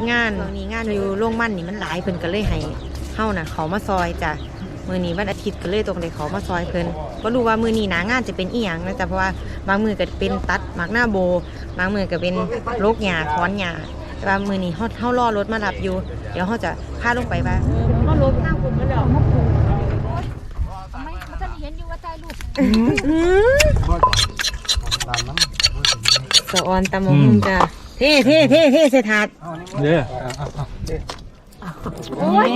งานช่วงนี้งานอยู่โรงมันนี่มันหลายเพิ่นก็เลยให้เฮาน่ะเขามาซอยจ้ะมื้อนี้วันอาทิตย์ก็เลยตรงได้เขามาซอยเพิ่นบ่รู้ว่ามื้อนี้หนางานจะเป็นอีหยังนะจ๊ะเพราะว่าบางมื้อก็เป็นตัดหมากหน้าโบบางมื้อก็เป็นโรคหญ้าถอนหญ้าแต่ว่ามื้อนี้เฮาเฮารอรถมารับอยู่ เดี๋ยวเฮาจะพาลงไปว่าก็ลบทางผมก็แล้วไม่มันจะเห็นอยู่ว่าใจลูกตามน้สะออนตะมงจ้ะ เท่เท่เท่เท่เสถาดำเด้อโอ้ย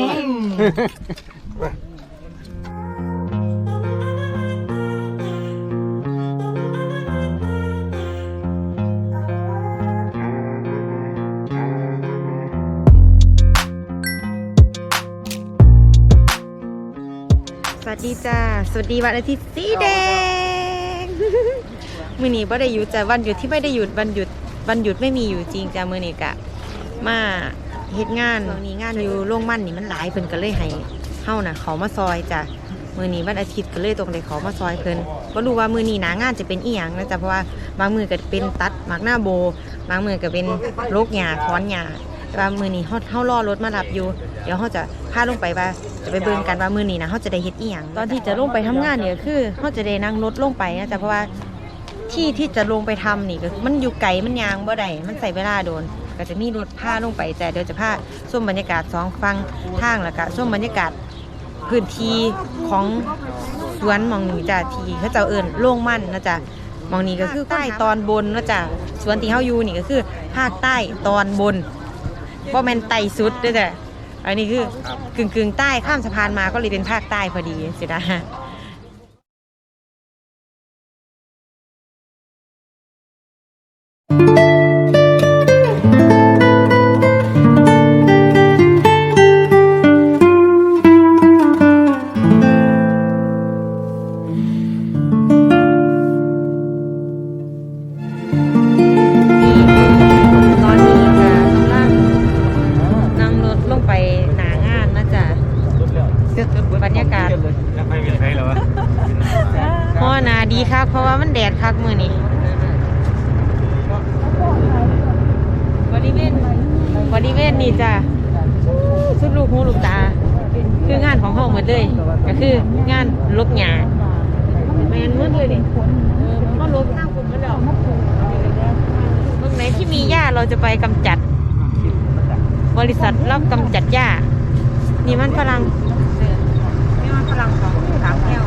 สวัสดีจ้า สวัสดีวันอาทิตย์สีแดง มือนี้บ่ได้หยุดจ้ะวันหยุดที่ไม่ได้หยุดวันหยุด วันหยุดไม่มีอยู่จริงจ้ะมือนี้กะมาเฮ็ดงานช่วงนี้งานอยู่โรงมันนี่มันหลายเพิ่นก็เลยให้เฮาน่ะ เขามาซอยจ้ะมือนี้วันอาทิตย์ก็เลยตรงได้เขามาซอยเพิ่นบ่รู้ว่ามือนี้หนางานจะเป็นอีหยังนะจ๊ะเพราะว่าบางมือก็เป็นตัดหมากหน้าโบบางมือก็เป็นโรคหญ้าถอนหญ้าแต่ว่ามือนี้เฮาเฮารอรถมารับอยู่ เดี๋ยวเฮาจะพาลงไปว่าจะไปเบิ่งกันว่ามือนี้นะเฮาจะได้เฮ็ดอีหยังตอนที่จะลงไปทำงานเนี่ยคือเฮาจะได้นั่งรถลงไปนะจ๊ะเพราะว่า ที่ที่จะลงไปทำนี่ก็คือมันอยู่ไกลมันยางบ่ได้มันใส่เวลาโดน ก็จะมีรถพาลงไปแต่เดี๋ยวจะพาส้มบรรยากาศสองฟังทางแล้วก็ส้มบรรยากาศพื้นที่ของสวนหมองนี้จ้ะที่เขาเจ้าเอิญโล่งมั่นนะจ๊ะหมองนี้ก็คือใต้ตอนบนนะจ๊ะสวนที่เฮาอยู่นี่ก็คือภาคใต้ตอนบนบ่แม่นไต่สุดเด้อจ้ะอันนี้คือกึ่งกึ่งๆใต้ข้ามสะพานมาก็เลยเป็นภาคใต้พอดีสินะ เลยดิเออมันก็ลบทางผมก็แล้วตรงไหนที่มีหญ้าเราจะไปกำจัด บริษัทรับกำจัดหญ้า นี่มันฝรั่งนี่มันฝรั่งของสามแก้ว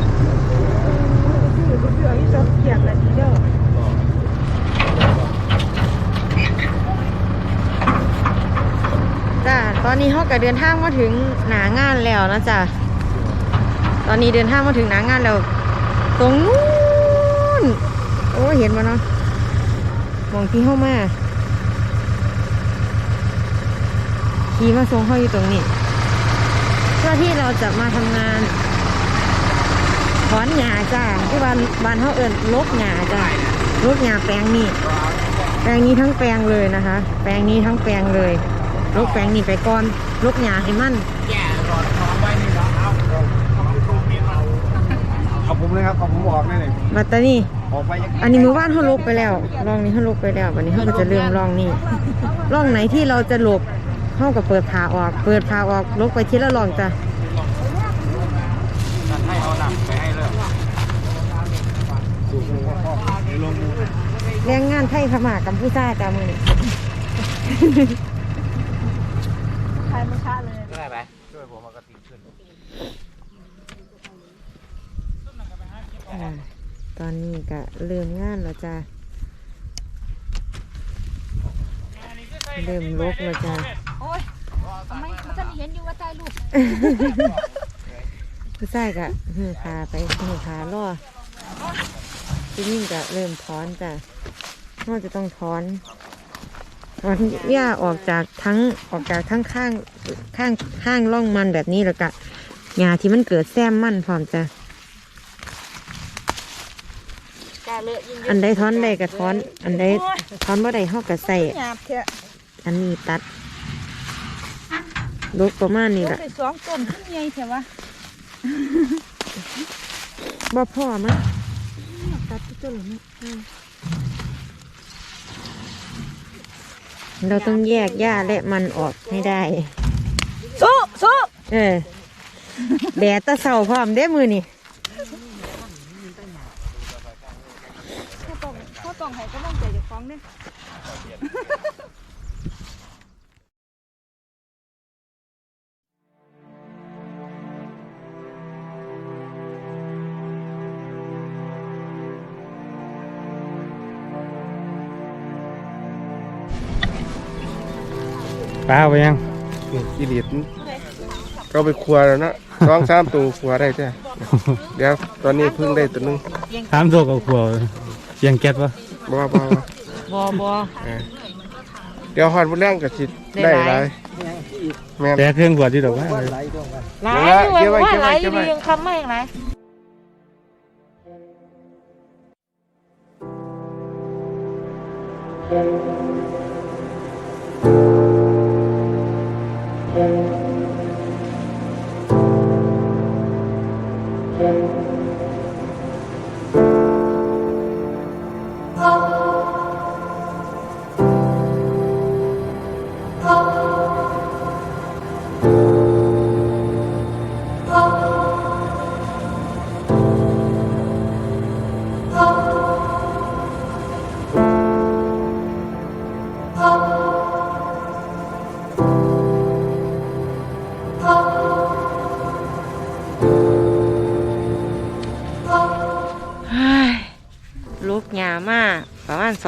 จ้าตอนนี้เขาก็เดินทางมาถึงหนางานแล้วนะจ้ะตอนนี้เดินทางมาถึงหนางานแล้ว ตรงนู้นโอ้ เห็นมาเนาะมองที่เข้ามาขี่มาส่งเขาอยู่ตรงนี้เพื่อที่เราจะมาทำงานถอนหญ้าจ้าที่บ้านบ้านเขาเอิญลกหญ้าจ้าลกหญ้าแปลงนี้แปลงนี้ทั้งแปลงเลยนะคะ แปลงนี้ทั้งแปลงเลยลกแปลงนี้ไปก่อนลกหญ้าให้มันเอาผมเลยครับเอาผมออกนี่เลยบัตตานี่ อันนี้มือว่านเขาลกไปแล้วร่องนี้เขาลกไปแล้ววันนี้เขาก็จะเริ่มร่องนี้ร่องไหนที่เราจะหลบเขาก็เปิดผ่าออก เปิดผ่าออกลกไปทีละร่องจ้ะให้เอาหนักไปให้เลยสูงลงพ่อยแรงงานไทยพม่ากัมพูชาจ้ามือใครมาชาเลยผมมากระติขึ้น อ่า ตอนนี้ก็เริ่มงานแล้วจ้าเริ่มลกแล้วจ้าโอ้ยทำไมมันจะเห็นอยู่ว่าใจลูกผู้ชายก็หือขาไปหือขาล่อทีนี้ก็เริ่มถอนจ้ะนอกจะต้องถอนถอนหญ้าออกจากทั้งออกจากทั้งข้างข้างข้างร่องมันแบบนี้แล้วก็หญ้าที่มันเกิดแซมมันพร้อมจ้ะ กา เลอะยิ่งอันใดถอนได้ก็ถอน อันใดถอนบ่ได้เฮาก็ใส่หยาบเถอะอันนี้ตัดลูกประมาณนี้ต้นแหละไปสองต้นขึ้นใหญ่เถอะวะบ่พ่อมั้งตัดที่ต้นหรือไม่เราต้องแยกหญ้าและมันออกให้ได้สู้สู้เออแดดตะเสาพร้อมเด้มือนี่ ข้าวต้องข้าวต้องให้ ก็ต้องใจเด็กฟ้องเนี่ยปลาไปยังอีลิตก็ไปครัวแล้วนะสองสามตัวครัวได้จ้ะเดี๋ยวตอนนี้เพิ่งได้ตัวหนึงถามตัวกับขวเสียงแก๊สปะบ่บ่บ่ บอบอเออเดี๋ยวฮอดมื้อแรงก็สิได้หลายแม่น แต่เครื่องขวดที่ดอกว่าหลายเดี๋อยวยู่ไว้ว่าเก็บหไว้ลายอเก็บไว้ยู่ยังคำไม่หลาย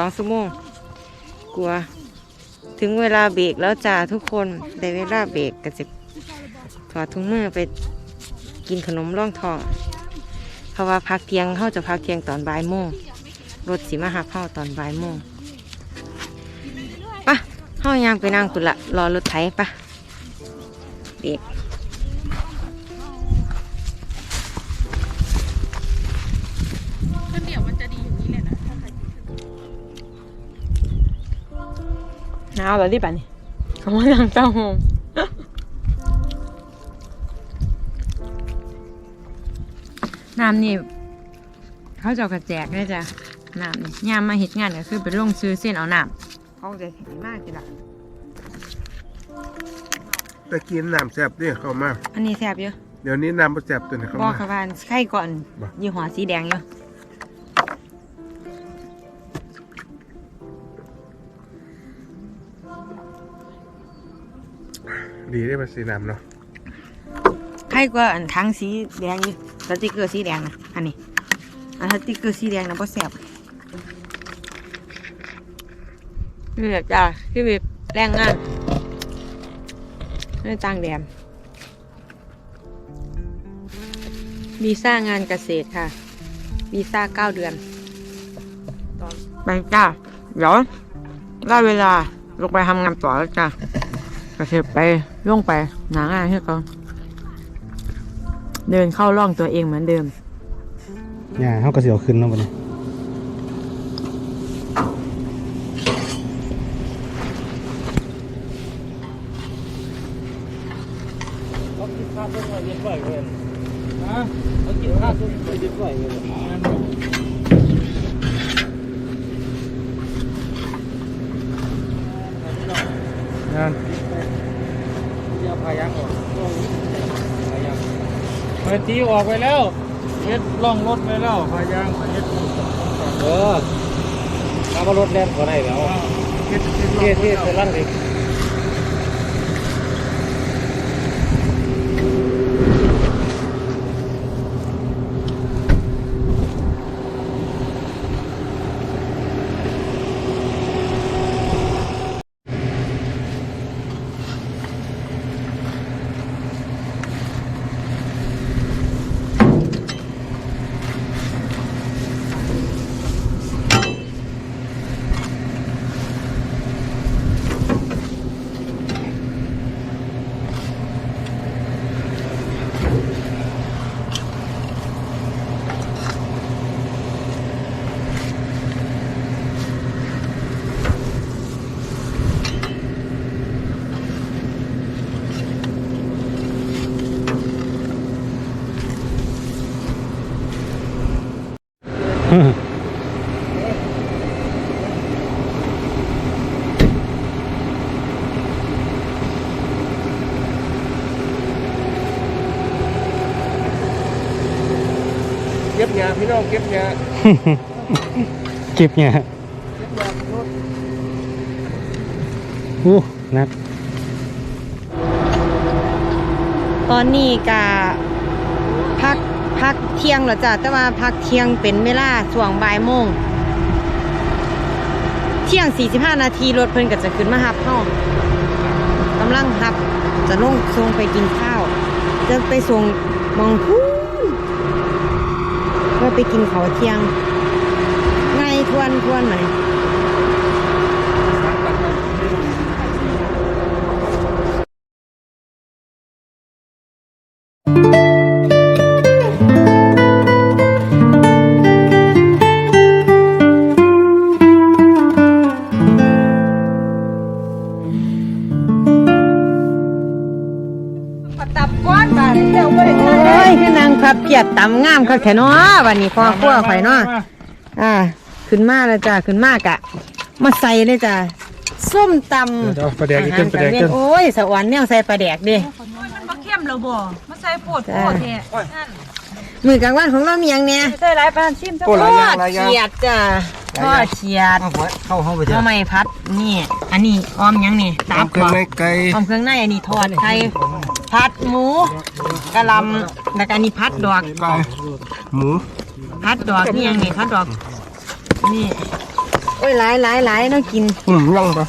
องชั่วโมงกลัว ถึงเวลาเบรกแล้วจ้าทุกคนได้เวลาเบรกก็จะถอดถุงมือไปกินขนมร่องทองเพราะว่าพักเที่ยงเข้าจะพักเที่ยงตอนบ่ายโมงรถสีมาหักเข้าตอนบ่ายโมงปะเข้ายังไปนั่งกุละรอรถไถปะเบรก หนาวแล้วดิป่ะนี่เขามานั่งเจ้าโฮมน้ำนี่เขาจะเอากระแจกด้วยจ้ะน้ำนี่ยามมาเห็ดงานก็คือไปลงซื้อเส้นเอาน้ำเขาจะเห็นมากทีละตะกินน้ำแซ่บนี่เข้ามา อันนี้แซ่บเยอะเดี๋ยวนี้น้ำบ่แซ่บตัวนี้เข้าบอกมาค่ะว่าไข่ก่อนบ่ยี่ห้อสีแดงเยอะ ดีได้มาสีน้ำเนาะไข่กว่าอันทั้งสีแดงอยู่สติกเกอร์สีแดงนะอันนี้ อันสติกเกอร์สีแดงนะบ่แซ่บนี่แหละจ้าที่มีแรงงานนี่ต่างแดนวีซ่างานเกษตรค่ะวีซ่าเก้าเดือนไปจ้าเดี๋ยวได้เวลาลงไปทำงานต่อแล้วจ้า เกษตรไปล่งไปหนางานให้เขาเดินเข้าร่องตัวเองเหมือนเดิมเนี่ยเขาก็เสียวขึ้นเนาะวันนี้นั่น เดี๋ยวพายังออก ไปตีออกไปแล้วเฮ็ดล่องรถไปแล้วพายางเฮ็ดเออถ้ามารถแล่นก็ได้แล้วเฮ็ดเฮ็ดเทศเทศไปลั่นดิเหญ้าพี่น้องเก็บหญ้าเก็บเนี่ยโอ้นัดตอนนี้กะพักพักเที่ยงแล้วจ้ะแต่ว่าพักเที่ยงเป็นเวลาช่วงบ่ายโมงเที่ยง 45 นาทีรถเพิ่นก็จะขึ้นมาหับเฮากำลังหับจะลงส่งไปกินข้าว จะไปส่งหมองพูนเพื่ อไปกินข้าวเที่ยงไงทวนทวนมาเนี่ยตับก้อนบาดเดียวบ่ได้ ยคือนางพับเกียดตำงามคักแท้เนาะวันนี้พ่อครัวข่อยเนาะอ่า ขึ้นมาแล้วจ้ะขึ้นมากะ มาใส่เลยจ้ะส้มตำเดี๋ยวประเดี๋ยวอาอีกหาเกิรนประกลางเดี๋ยวเว้เกินนโอ้ยสวรรค์แนวใส่ปลาแดกดิ มันบ่เข้มแล้วบ่มาใส่โพดโพดแท้นั่นมือกลางวันของเรามีหยังเนี่ยใส่หลายปานชิมซะโอ้หลายอย่างหลายอย่าง เขียดจ้ะ ทอดเขียดเข้าห้องไปเถหน่ออะไม้พัดนี่ อันนี้ออมหยังนี่ตัตามบเครื่องในไก่ออมเครื่องในอันนี้ทอดไข่พัดหมูกะหลำแล้วก็อันนี้พัดดอกไก่หมูพัดดอกนี่หยังนี่พัดดอกนี่โอ้ยหลายหลายหลายเนาะกินอืมยังปะ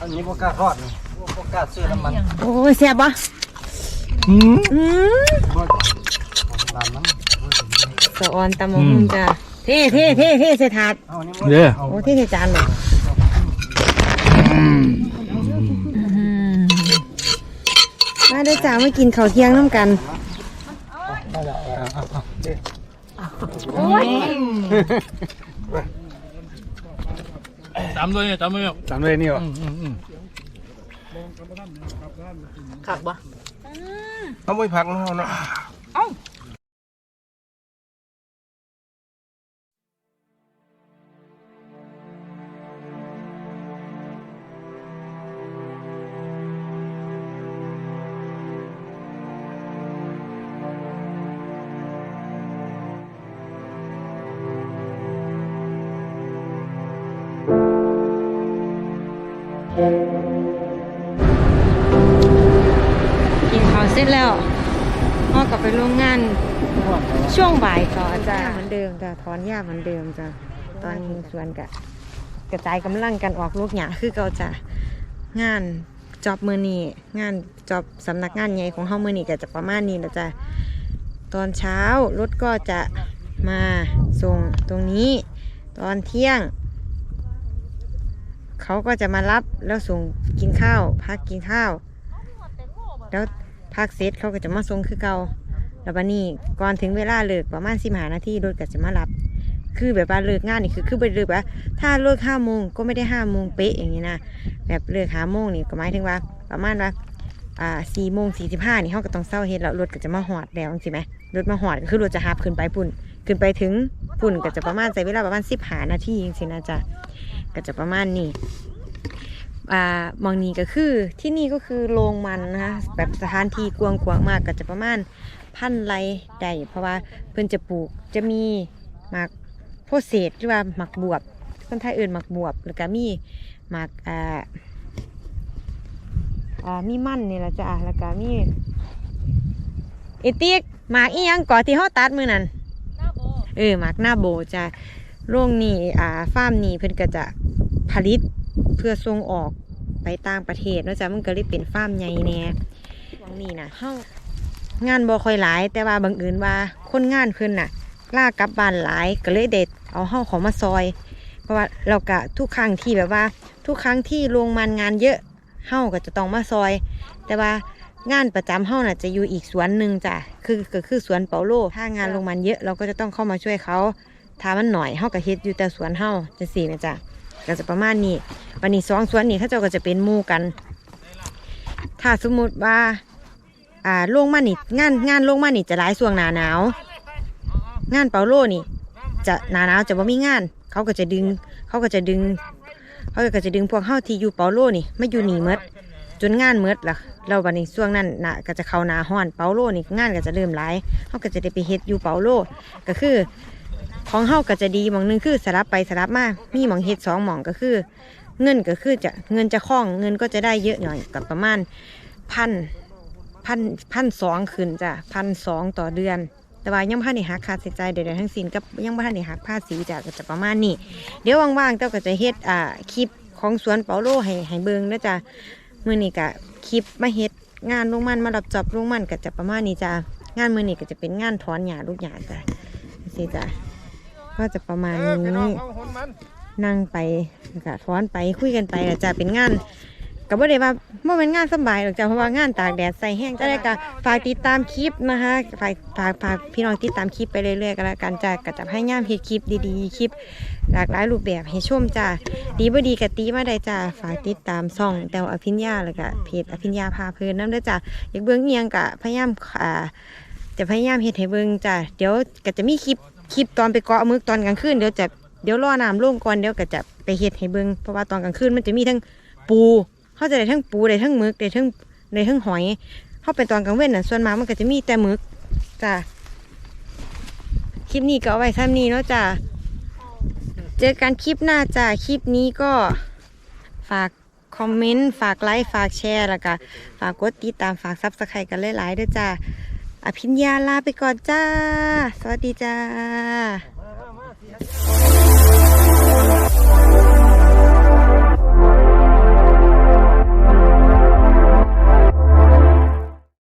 อันนี้พวกกล้าทอดพวกกล้าซื้อน้ำมันโอ้ยแซ่บปะอืมอืมตามน้ สะออนตำมะฮุ่มจ้ะเท่เท่เท่เท่ใส่ถาดำเด้อโอ้เท่ใส่จานเลยมาเด้อจ้ามากินข้าวเที่ยงน้ำกันตามด้วยเนี่ยตามด้วยตามด้วยนี่วะขับบ่เอาไปพักนะเฮาเนาะ กินข้าวเสร็จแล้วพ่อกลับไปโรงงานช่วงบ่ายต่อจ้าเหมือนเดิมจ้ะถอนหญ้าเหมือนเดิมจ้ะตอนนี้สวนกะกระจายกำลังกันออกลูกหญ้าคือเก่าจะงานจอบมือนีงานจอบสำนักงานใหญ่ของเฮามือนีก็จะประมาณนี้แล้วจ้ะตอนเช้ารถก็จะมาส่งตรงนี้ ตอนเที่ยง เขาก็จะมารับแล้วส่งกินข้าว พักกินข้าว แล้วพักเสร็จเขาก็จะมาส่งคือเก่าแล้วบันนี้ก่อนถึงเวลาเลิกประมาณสิบหานาทีรถก็จะมารับ คือแบบว่าเลิกงานนี่คือคือไปเลิกว่าถ้าเลิกห้าโมงก็ไม่ได้ห้าโมงเป๊ะอย่างนี้นะแบบเลิกห้าโมงนี่ก็หมายถึงว่า ประมาณว่าอ่าสี่โมงสี่สิบห้านี่เขาก็ต้องเศร้าเฮ็ดแล้วรถก็จะมาหอดแล้วใช่ไหมรถมาหอดก็คือรถจะหับขึ้นไปปุ่นขึ้นไปถึงปุ่นก็จะประมาณใช้เวลาประมาณสิบหานาทีจริงๆนะจ๊ะ ก็จะประมาณนี้อ่ามองนี้ก็คือที่นี่ก็คือโรงมันนะคะแบบสถานที่กว้างขวางมากก็จะประมาณพันไรได้เพราะว่าเพิ่นจะปลูกจะมีหมากโพเศษหรือว่าหมากบวบคนไทยเอื่นหมากบวบแล้วก็มีหมากอ่าอ่ามีมันนี่แหละจ้ะแล้วก็มีเอติกหมากอีหยังก่อที่เขาตัดมือนั่นเออหมากหน้าโบจ้ะ โรงนี้อ่าฟาร์มนี้เพิ่นก็จะผลิตเพื่อส่งออกไปต่างประเทศนอกจากมันก็เลยเป็นฟาร์มใหญ่แน่ช่วงนี้นะเฮางานบ่ค่อยหลาย แต่ว่าบังเอิญว่าคนงานเพิ่นน่ะล่ากลับบ้านหลายก็เลยเด็ดเอาเฮาของมาซอย เพราะว่าเรากะทุกครั้งที่แบบว่า ทุกครั้งที่โรงมันงานเยอะเฮาก็จะต้องมาซอย แต่ว่างานประจำเฮาน่ะจะอยู่อีกสวนหนึ่งจ้ะคือก็คือสวนเปาโลถ้างานโรงมันเยอะเราก็จะต้องเข้ามาช่วยเขา ถ้ามันหน่อยเฮาก็เฮ็ดอยู่แต่สวนเฮาจังซี่นะจ้ะก็จะประมาณนี้วันนี้สองสวนนี่เขาเจ้าก็จะเป็นหมู่กัน ถ้าสมมุติว่า อ่าลงมานี่งานงานลงมานี่จะหลายช่วงหนาหนาว งานเปาโลนี่ จะหนาหนาวจะบ่มีงาน เขาก็จะดึง เขาก็จะดึง เขาก็จะดึงพวกเฮาที่อยู่เปาโลนี่ไม่อยู่หนีหมดจนงานเมดล่ะเราบัดนี้ช่วงนั้นนะก็จะเข้านาห้อนเปาโลนี่งานก็จะเริ่มหลายเฮาก็จะได้ไปเฮ็ดอยู่เปาโลก็คือ ของเฮาก็จะดีหมองหนึงคือสลับไปสลับมามีหมองเฮ็ดสองหมองก็คือ เงินก็คือจะเงินจะคล่องเงินก็จะได้เยอะหน่อยกับประมาณพันพันพันสองขึ้นจ้ะพันสองต่อเดือน แต่ว่ายังพันได้หักค่าใช้จ่ายใดๆทั้งสิ้นกับยังพันได้หักภาษีจ้ะก็จะประมาณนี้ เดี๋ยวว่างๆเต้าก็จะเฮ็ดอ่าคลิปของสวนเปาโลให้ให้เบิ่งนะจ้ะมื้อนี้ก็คลิปมาเฮ็ดงานลงมันมารับจอบลงมันก็จะประมาณนี้จ้ะงานมื้อนี้ก็จะเป็นงานถอนหญ้าลูกหญ้าจ้ะสิจ้ะ ก็จะประมาณนี้นั่งไปก็ฟ้อนไปคุยกันไปจะเป็นงานก็บ่ได้ว่าบ่อเป็นงานสบายหรอกจ้ะเพราะว่างานตากแดดใส่แห้งจะได้ก็ฝากติดตามคลิปนะคะฝากฝากฝากพี่น้องติดตามคลิปไปเรื่อยๆกันแล้วกันจ้ะก็จะพยายามเฮ็ดคลิปดีๆคลิป หลากหลายรูปแบบให้ชมจ้ะดีบ่ดีก็ตีมาได้จ้ะฝากติดตามช่องแต้วอภิญญาแล้วก็เพจอภิญญาพาเพลินน้ำเด้จ้ะอยากเบิ่งเอียงก็พยายามอ่าจะพยายามเฮ็ดให้เบิ่งจ้ะเดี๋ยวก็จะมีคลิป คลิปตอนไปเกาะมึกตอนกลางคืนเดี๋ยวจะเดี๋ยวรอน้ำลงก่อนเดี๋ยวก็จะไปเฮ็ดให้เบิ่งเพราะว่าตอนกลางคืนมันจะมีทั้งปูเขาจะได้ทั้งปูได้ทั้งมึกได้ทั้งได้ทั้งหอยเขาไปตอนกลางเว้นน่ะส่วนมากมันก็จะมีแต่มึกจ้ะคลิปนี้ก็เอาไว้ซ้ำนี้เนาะจ้ะเจอกันคลิปหน้าจ้ะคลิปนี้ก็ฝากคอมเมนต์ฝากไลค์ฝากแชร์แล้วก็ฝากกดติดตามฝากซับสไครต์กันหลายๆด้วยจ้ะ อภิญญาลาไปก่อนจ้า สวัสดีจ้า